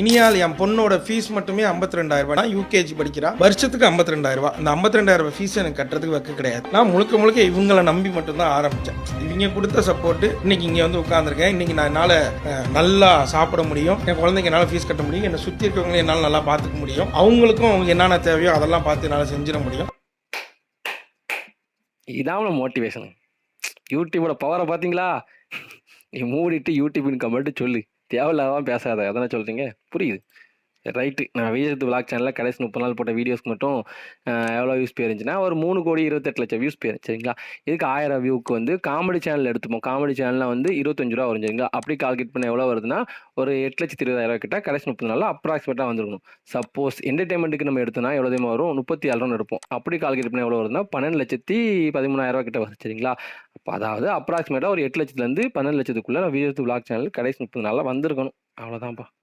இனியால் என் பொண்ணோட ஃபீஸ் மட்டுமே ஐம்பத்தி ரெண்டாயிரம் ரூபாய் யூகேஜி படிக்கிறா. வருஷத்துக்கு ஐம்பத்தி ரெண்டாயிரம் ரூபாய். இந்த ஐம்பத்தி ரெண்டாயிரம் ரூபாய் ஃபீஸ் எனக்கு கட்டுறதுக்கு வைக்க கிடையாது. நான் முழுக்க முழுக்க இவங்களை நம்பி மட்டும்தான் ஆரம்பிச்சேன். இவங்க கொடுத்த சப்போர்ட்டு இன்னைக்கு இங்கே வந்து உட்காந்துருக்கேன் இன்னைக்கு நான் என்னால் நல்லா சாப்பிட முடியும். என் குழந்தைங்க என்னால் ஃபீஸ் கட்ட முடியும். என்னை சுற்றி இருக்கவங்களை என்னால் நல்லா பார்த்துக்க முடியும். அவங்களுக்கும் அவங்க என்னென்ன தேவையோ அதெல்லாம் பார்த்து என்னால் செஞ்சிட முடியும். இதான் மோட்டிவேஷன் யூடியூபோட பவரை பார்த்தீங்களா? நீ மூடிட்டு யூடியூப்னு கமெண்ட் சொல்லு. தேவையில்லாதான் பேசாத. அதானே சொல்கிறீங்க புரியுது. ரைட்டு நான் விஜயத்து விளாக் சேனலில் கடைசி முப்பது நாள் போட்ட வீடியோஸ்க்கு மட்டும் எவ்வளோ வியூஸ் போயிருந்துச்சுன்னா ஒரு மூணு கோடி இருபத்தெட்டு லட்சம் வியூஸ் போயிருக்கு சரிங்களா? இதுக்கு ஆயிரம் வியூக்கு வந்து காமெடி சேனல் எடுத்துப்போம். காமெடி சேனலில் வந்து இருபத்தஞ்சு ரூபா வரும் சரிங்களா? அப்படி கால்குலேட் பண்ண எவ்வளோ வருதுன்னா ஒரு எட்டு லட்சத்தி இருபதாயிரம் கிட்ட கடைசி முப்பது நாளில் அப்ராக்சிமேட்டாக வந்துருக்கணும். சப்போஸ் என்டர்டைன்மெண்ட்டுக்கு நம்ம எடுத்தோம்னா எவ்வளோ தெரியுமா வரும்? முப்பத்தி ஏழு ரூபா எடுப்போம். அப்படி கால்குலேட் பண்ண எவ்வளோ வருதுன்னா பன்னெண்டு லட்சத்தி பதிமூணாயிரம் ரூபா கிட்ட வரும் சரிங்களா? அதாவது அப்ராக்சிமேட்டாக ஒரு எட்டு லட்சத்துலேருந்து பன்னெண்டு லட்சத்துக்குள்ளே நான் விஜயத்து விளாக் சேனல் கடைசி முப்பது நாளில் வந்திருக்கணும். அவ்வளோதான்ப்பா